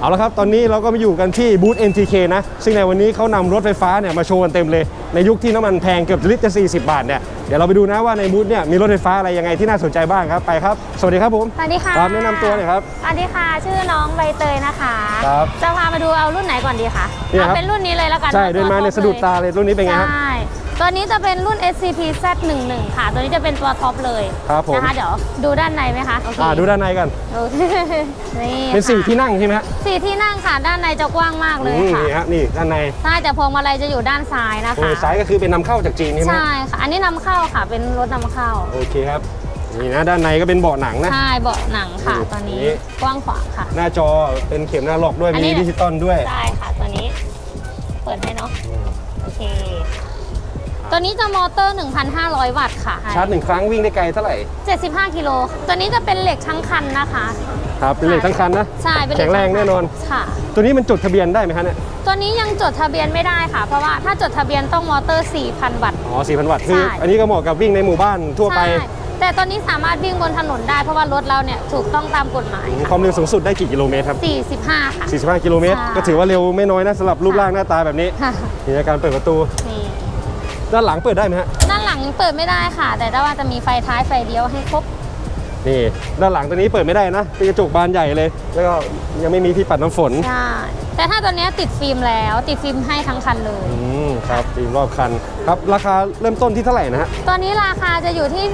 เอาละครับ ตอนนี้เราก็มาอยู่กันที่บูธ NTK นะ ซึ่งในวันนี้เขานำรถไฟฟ้าเนี่ยมาโชว์กันเต็มเลย ในยุคที่น้ำมันแพงเกือบลิตรจะ 40 บาทเนี่ย เดี๋ยวเราไปดูนะว่าในบูธเนี่ยมีรถไฟฟ้าอะไรยังไงที่น่าสนใจบ้างครับ ไปครับ สวัสดีครับผมสวัสดีค่ะครับแนะนำตัวหน่อยครับ สวัสดีค่ะ ชื่อน้องใบเตยนะคะ ครับ จะพามาดูเอารุ่นไหนก่อนดีคะเนี่ยครับ เอาเป็นรุ่นนี้เลยแล้วกันใช่ตัวเดินมาเนี่ยท็อปสะดุดตาเลยรุ่นนี้เป็นไงครับ ใช่ ตัวนี้จะเป็นรุ่น SCP Z11 ค่ะ ตัวนี้จะเป็นตัวท็อปเลยครับผม นะคะเดี๋ยวดูด้านในไหมคะโอเคอ่าดูด้านในกัน โอเคนี่เป็นสี่ค่ะที่นั่งใช่ไหมฮะสี่ที่นั่งค่ะด้านในจะกว้างมากเลยอืมค่ะนี่ฮะนี่ด้านในใช่แต่พวงมาลัยจะอยู่ด้านซ้ายนะโอ้คะ ยซ้ายก็คือเป็นนำเข้าจากจีนใช่ไหมใช่ค่ะ อันนี้นำเข้าค่ะ เป็นรถนำเข้า โอเคครับนี่นะด้านในก็เป็นเบาะหนังนะ ใช่เบาะหนังค่ะ อืมตอนนี้นี่ กว้างขวางค่ะ หน้าจอเป็นเข็มหน้าล็อกด้วยอันนี้ มีดิจิตอลด้วยได้ค่ะตัวนี้ เปิดให้เนาะโอเค ตัวนี้จะมอเตอร์ 1,500 วัตต์ค่ะ ชาร์จหนึ่งครั้งวิ่งได้ไกลเท่าไหร่ 75 กิโล ตัวนี้จะเป็นเหล็กทั้งคันนะคะ ครับเป็นเหล็กทั้งคันนะ ใช่ เป็นเหล็แข็กงแรงทั้คัแน่นอน ค่ะ ตัวนี้มันจดทะเบียนได้ไหมฮะเนี่ย ตัวนี้ยังจดทะเบียนไม่ได้ค่ะ เพราะว่าถ้าจดทะเบียนต้องมอเตอร์ 4,000 วัตต์ อ๋อ 4,000 วัตต์ คือใช่อันนี้ก็เหมาะกับวิ่งในหมู่บ้านทั่วไปใช่แต่ตอนนี้สามารถวิ่งบนถนนได้เพราะว่ารถเราเนี่ยถูกต้องตามกฎหมาย ความเร็วสูงสุดได้กี่กิโลเมตรครับ 45 ค่ะ 45 กิโลเมตรใช่ก็ถือว่าเร็วไม่น้อยนะสำหรับรูปร่างหน้าตาแบบนี้ค่ะนี่ในการเปิดประตู นี่ ด้านหลังเปิดได้ไหมฮะด้านหลังเปิดไม่ได้ค่ะ แต่ว่าจะมีไฟท้ายไฟเลี้ยวให้ครบนี่ด้านหลังตัวนี้เปิดไม่ได้นะเป็นกระจกบานใหญ่เลย แล้วก็ยังไม่มีที่ปัดน้ำฝนใช่แต่ถ้าตัวเนี้ยติดฟิล์มแล้วติดฟิล์มให้ทั้งคันเลย อืมครับตีมรอบคันครับราคาเริ่มต้นที่เท่าไหร่นะฮะตัวนี้ราคาจะอยู่ที่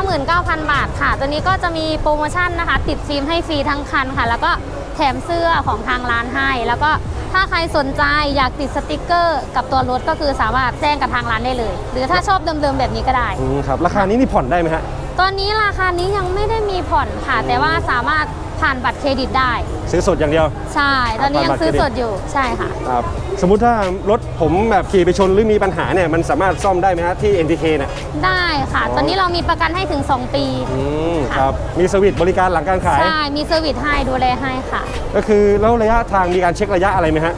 159,000 บาทค่ะ ตัวนี้ก็จะมีโปรโมชั่นนะคะ ติดฟิล์มให้ฟรีทั้งคันค่ะ แล้วก็แถมเสื้อของทางร้านให้แล้วก็ ถ้าใครสนใจอยากติดสติกเกอร์ กับตัวรถก็คือสามารถแจ้งกับทางร้านได้เลย หรือถ้าชอบเดิมๆแบบนี้ก็ได้ อืมครับ ราคานี้นี่ผ่อนได้ไหมฮะ ตอนนี้ราคานี้ยังไม่ได้มีผ่อนค่ะ แต่ว่าสามารถผ่านบัตรเครดิตได้ ซื้อสดอย่างเดียว ใช่ ตอนนี้ยังซื้อสดอยู่ ใช่ค่ะ ครับ สมมุติถ้ารถผมแบบขี่ไปชนหรือมีปัญหาเนี่ยมันสามารถซ่อมได้ไหมฮะที่ NTK เนี่ยได้ค่ะอ๋อตอนนี้เรามีประกันให้ถึง 2 ปีอืมค่ะครับมีสวิตช์บริการหลังการขาย ใช่ มีเซอร์วิสให้ดูแลให้ค่ะ ก็คือแล้วระยะทางมีการเช็คระยะอะไรไหมฮะ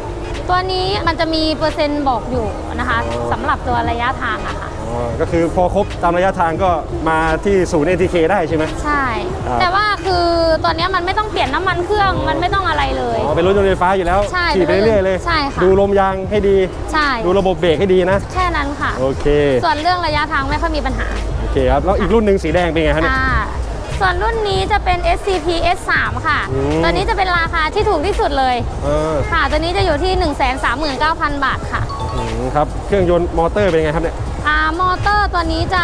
ตัวนี้มันจะมีเปอร์เซ็นต์บอกอยู่นะคะอ๋อสำหรับตัวระยะทางอะค่ะอ๋อก็คือพอครบตามระยะทางก็มาที่ศูนย์ NTK ได้ใช่ไหม ใช่ ครับ แต่ว่าคือตัวเนี้ยมันไม่ต้องเปลี่ยนน้ำมันเครื่องมันไม่ต้องอะไรเลย อ๋อเป็นรถยนต์ไฟฟ้าอยู่แล้วใช่ขี่ไปเรื่อยๆเลย ใช่ค่ะ ดูลมยางให้ดี ใช่ดูระบบเบรกให้ดีนะ แค่นั้นค่ะ โอเค ส่วนเรื่องระยะทางไม่ค่อยมีปัญหาโอเคครับ แล้วอีกรุ่นหนึ่งสีแดงเป็นไงฮะเนี่ยค่ะ ส่วนรุ่นนี้จะเป็น SCP S3 ค่ะ อืม ตัวนี้จะเป็นราคาที่ถูกที่สุดเลย เออค่ะ ตัวนี้จะอยู่ที่ 139,000 บาทค่ะอืมครับ เครื่องยนต์มอเตอร์เป็นไงครับเนี่ย อ่ามอเตอร์ตัวนี้จะ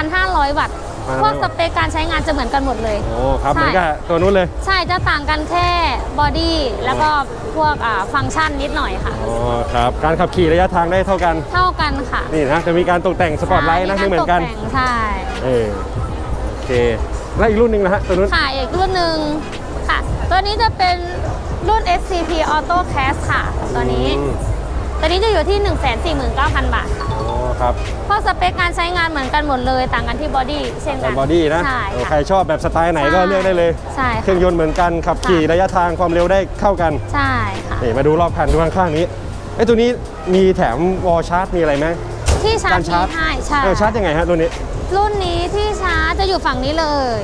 1,500 วัตต์อ่าพวกสเปคการใช้งานจะเหมือนกันหมดเลย โอ้ครับใช่ เหมือนกับตัวนู้นเลยใช่ จะต่างกันแค่บอดี้แล้วก็พวกอ่าฟังก์ชันนิดหน่อยค่ะ อ๋อครับ การขับขี่ระยะทางได้เท่ากัน เท่ากันค่ะนี่นะจะมีการตกแต่งสปอร์ตไลท์นะใช่ไม่เหมือนกันารตแต่งใช่ เออโอเค แล้วอีกรุ่นหนึ่งนะฮะตัวนู้นค่ะอีกรุ่นหนึ่งค่ะ ตัวนี้จะเป็นรุ่น SCP Auto Cast ค่ะ ตัวนี้ อืมตัวนี้จะอยู่ที่ 149,000 บาทค่ะอ๋อครับเพราะสเปคการใช้งานเหมือนกันหมดเลย ต่างกันที่บอดี้เช่นกักานรบอดี้นะใช่เออค่ะใครชอบแบบสไตล์ไหนก็ใช่ เลือกได้เลย ใช่เครื่องยนต์เหมือนกันขับขี่ค่ะ ระยะทางความเร็วได้เข้ากันใช่ค่ะ นี่มาดูรอบคันดูข้างๆนี้ไอ้ยตัวนี้มีแถมวอลชาร์จมีอะไรไหมที่ชาร์กาจรชาร์จมีให้ใช่เออชาร์จยังไงฮะตัวนี้ รุ่นนี้ที่ชาร์จจะอยู่ฝั่งนี้เลย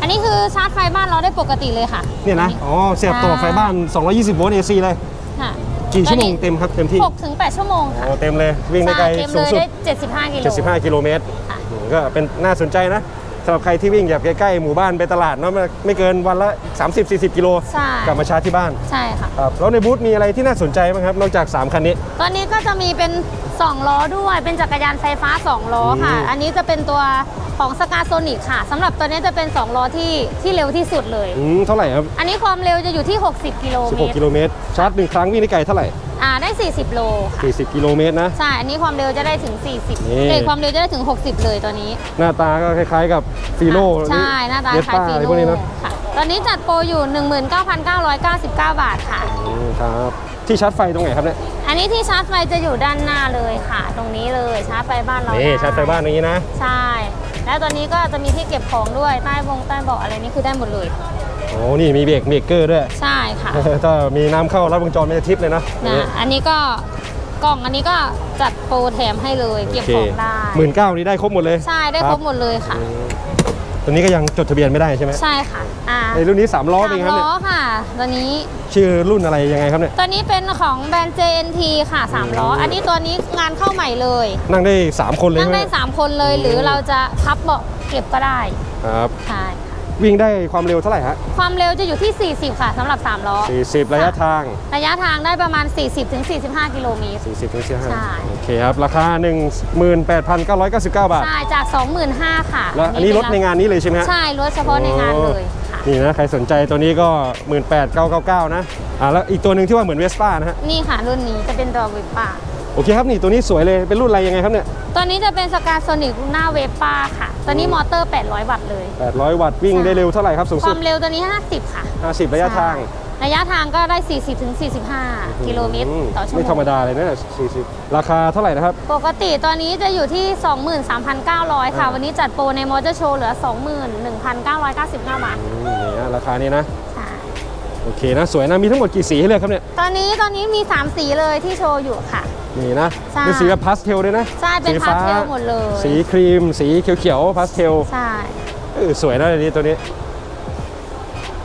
อันนี้คือชาร์จไฟบ้านเราได้ปกติเลยค่ะเนี่ยนะอ๋อเสียบต่อไฟบ้าน 220 โวลต์ AC เลยค่ะกี่ชั่วโมงเต็มครับเต็มที่6ถึง8ชั่วโมงอ๋ค่ะอเต็มเลยวิ่งได้ไกลใช่เต็มสูเลงยสุดได้75กิโล75กิโลเมตรค่ะอืมก็เป็นน่าสนใจนะ สำหรับใครที่วิ่งแบบใกล้ๆหมู่บ้านไปตลาดเนาะไม่เกินวันละ 30-40 กิโลใช่ กลับมาชาร์จที่บ้านใช่ค่ะ ครับแล้วในบูธมีอะไรที่น่าสนใจบ้างครับนอกจาก 3 คันนี้ ตอนนี้ก็จะมีเป็น 2 ล้อด้วย เป็นจักรยานไฟฟ้า 2 ล้อค่ะ อืม อันนี้จะเป็นตัวของสกาโซนิกค่ะสำหรับตัวนี้จะเป็น 2 ล้อที่ที่เร็วที่สุดเลย อืมเท่าไหร่ครับ อันนี้ความเร็วจะอยู่ที่ 60 กิโลเมต16รกิโลเมตรชาร์จหนึ่งครั้งวิ่งได้ไกลเท่าไหร่ อ่าได้ 40 โลค่ะ40 กิโลเมตรนะ ใช่ อันนี้ความเร็วจะได้ถึง นี่ 40เอ้ยความเร็วจะได้ถึง 60 เลยตัวนี้หน้าตาก็คล้ายๆกับฟีโน่ใช่หน้าตาเวสคล้ายป้าฟีอะไรโน่พวกนี้นะค่ะตอนนี้จัดโปรอยู่ 19,999 บาทค่ะ อืมครับที่ชาร์จไฟตรงไหนครับเนี่ยอันนี้ที่ชาร์จไฟจะอยู่ด้านหน้าเลยค่ะ ตรงนี้เลยชาร์จไฟบ้านเรานี่ด้ชาร์จไฟบ้านอย่างนี้นะ ใช่ แล้วตัวนี้ก็จะมีที่เก็บของด้วยใต้บงใต้เบาะอะไรนี่คือได้หมดเลยโอ้นี่มีเบรกเบรกเกอร์ด้วย ใช่ค่ะ ถ้ามีน้ำเข้ารับวงจรไม่จะทิปเลยนะนะ อันนี้ก็กล่องอันนี้ก็จัดโปรแถมให้เลยเก็บของได้หมื่นเก้านี่ได้ครบหมดเลยใช่ได้ครบหมดเลยค่ะอืมตัวนี้ก็ยังจดทะเบียนไม่ได้ใช่ไหมใช่ค่ะอ่าในรุ่นนี้3ล้อเป็นสามไงครับล้เนี่ยอค่ะ ตัวนี้ ชื่อรุ่นอะไรยังไงครับเนี่ย ตัวนี้เป็นของแบรนด์ JNT ค่ะสามล้ออืมอันนี้ตัวนี้งานเข้าใหม่เลย นั่งได้ 3 คนเลยนั่งใช่ไหมได้ 3 คนเลยหรือเราจะพับเบาะเก็บก็ได้ ครับ ใช่ค่ะ วิ่งได้ความเร็วเท่าไหร่ฮะความเร็วจะอยู่ที่ 40 ค่ะสำหรับ3ล้อ40 ระยะทาง ระยะทางได้ประมาณ 40-45 กิโลเมตร 40ถึงใช่ 45โอเคครับ ราคา 18,999 บาท ใช่ จาก 25,000ค่ะแล้วอันนี้รถในงานนี้เลยใช่ไหมฮะ ใช่รถเฉพาะในงานเลยค่ะ นี่นะ ใครสนใจตัวนี้ก็ 18,999 นะ อ่าแล้วอีกตัวหนึ่งที่ว่าเหมือนเวสป้านะฮะ นี่ค่ะรุ่นนี้จะเป็นตัวเวปป้า โอเคครับนี่ตัวนี้สวยเลยเป็นรุ่นอะไรยังไงครับเนี่ยตัวนี้จะเป็นสกาโซนิกหน้าเวปป้าค่ะ ตัวนี้มอเตอร์ 800 วัตต์เลย 800 วัตต์วิ่งได้เร็วเท่าไหร่ครับสูงคสุวาดมเร็วตัวนี้ 50 ค่ะ 50 ระยะทางใช่ระยะทางก็ได้ 40-45 กิโลเมตรต่อชั่วโมง ไม่ธรรมดาเลยนะ40 ราคาเท่าไหร่นะครับ ปกติตัวนี้จะอยู่ที่ 23,900 ค่ะอ่าวันนี้จัดโปรในมอเตอร์โชว์เหลือ 21,995บาท อืมนี่ฮะราคานี้นะใช่โอเคนะ สวยนะ มีทั้งหมดกี่สีให้เลือกครับเนี่ย ตอนนี้ตอนนี้มี 3 สีเลยที่โชว์อยู่ค่ะ นี่นะใช่ เป็นสีแบบพาสเทลด้วยนะใช่เป็นสีพาฟ้สเทลหมดเลยสีครีม สีเขียวๆพาสเทลใช่เออสวยนะอันนี้ตัวนี้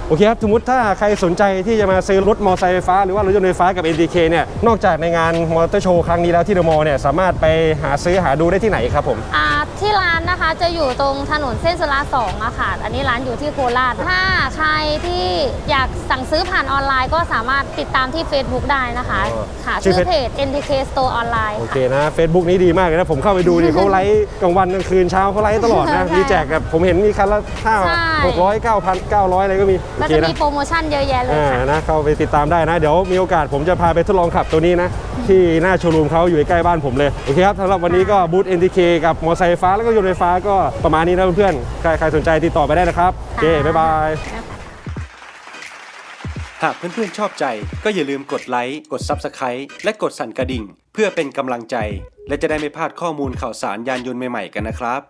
โอเคครับ สมมติถ้าใครสนใจที่จะมาซื้อรถมอเตอร์ไซค์ไฟฟ้า หรือว่ารถยนต์ไฟฟ้ากับ NTK เนี่ย นอกจากในงานมอเตอร์โชว์ครั้งนี้แล้วที่เดอะมอลล์เนี่ย สามารถไปหาซื้อหาดูได้ที่ไหนครับผม อ่า ที่ร้านนะคะจะอยู่ตรงถนนเส้นสุราษฎร์สองอะค่ะ อันนี้ร้านอยู่ที่โคราช ถ้าใครที่อยากสั่งซื้อผ่านออนไลน์ก็สามารถติดตามที่ Facebook ได้นะคะ อ๋อค่ะ ชื่อชื่อเพจ NTK Store ออนไลน์โอค่ะเคนะ Facebook นี้ดีมากเลยนะ ผมเข้าไปดูดิ เขาไลฟ์กลางวันกลางคืนเช้าเขาไลฟ์ตลอดนะใช่มีแจกแบบผมเห็นมีคันละห้าใช่ หกร้อยเก้าพันเก้าร้อยอะไรก็มีโอก็เคจะนะมีโปรโมชั่นเยอะแยะเลยอ่าค่ะ นะเข้าไปติดตามได้นะ เดี๋ยวมีโอกาสผมจะพาไปทดลองขับตัวนี้นะ ที่หน้าโชว์รูมเขาอยู่ใกล้ๆบ้านผมเลย โอเคครับสำหรับวันนี้ก็บูธ NTK กับมอเตอร์ไซค์ไฟฟ้าแล้วก็ยนต์ไฟฟ้าก็ประมาณนี้นะเพื่อนๆ ใครใครสนใจติดต่อไปได้นะครับโอเคบ๊ายบาย หากเพื่อนๆชอบใจก็อย่าลืมกดไลค์ กด Subscribe และกดสั่นกระดิ่ง เพื่อเป็นกำลังใจ และจะได้ไม่พลาดข้อมูลข่าวสารยานยนต์ใหม่ๆกันนะครับ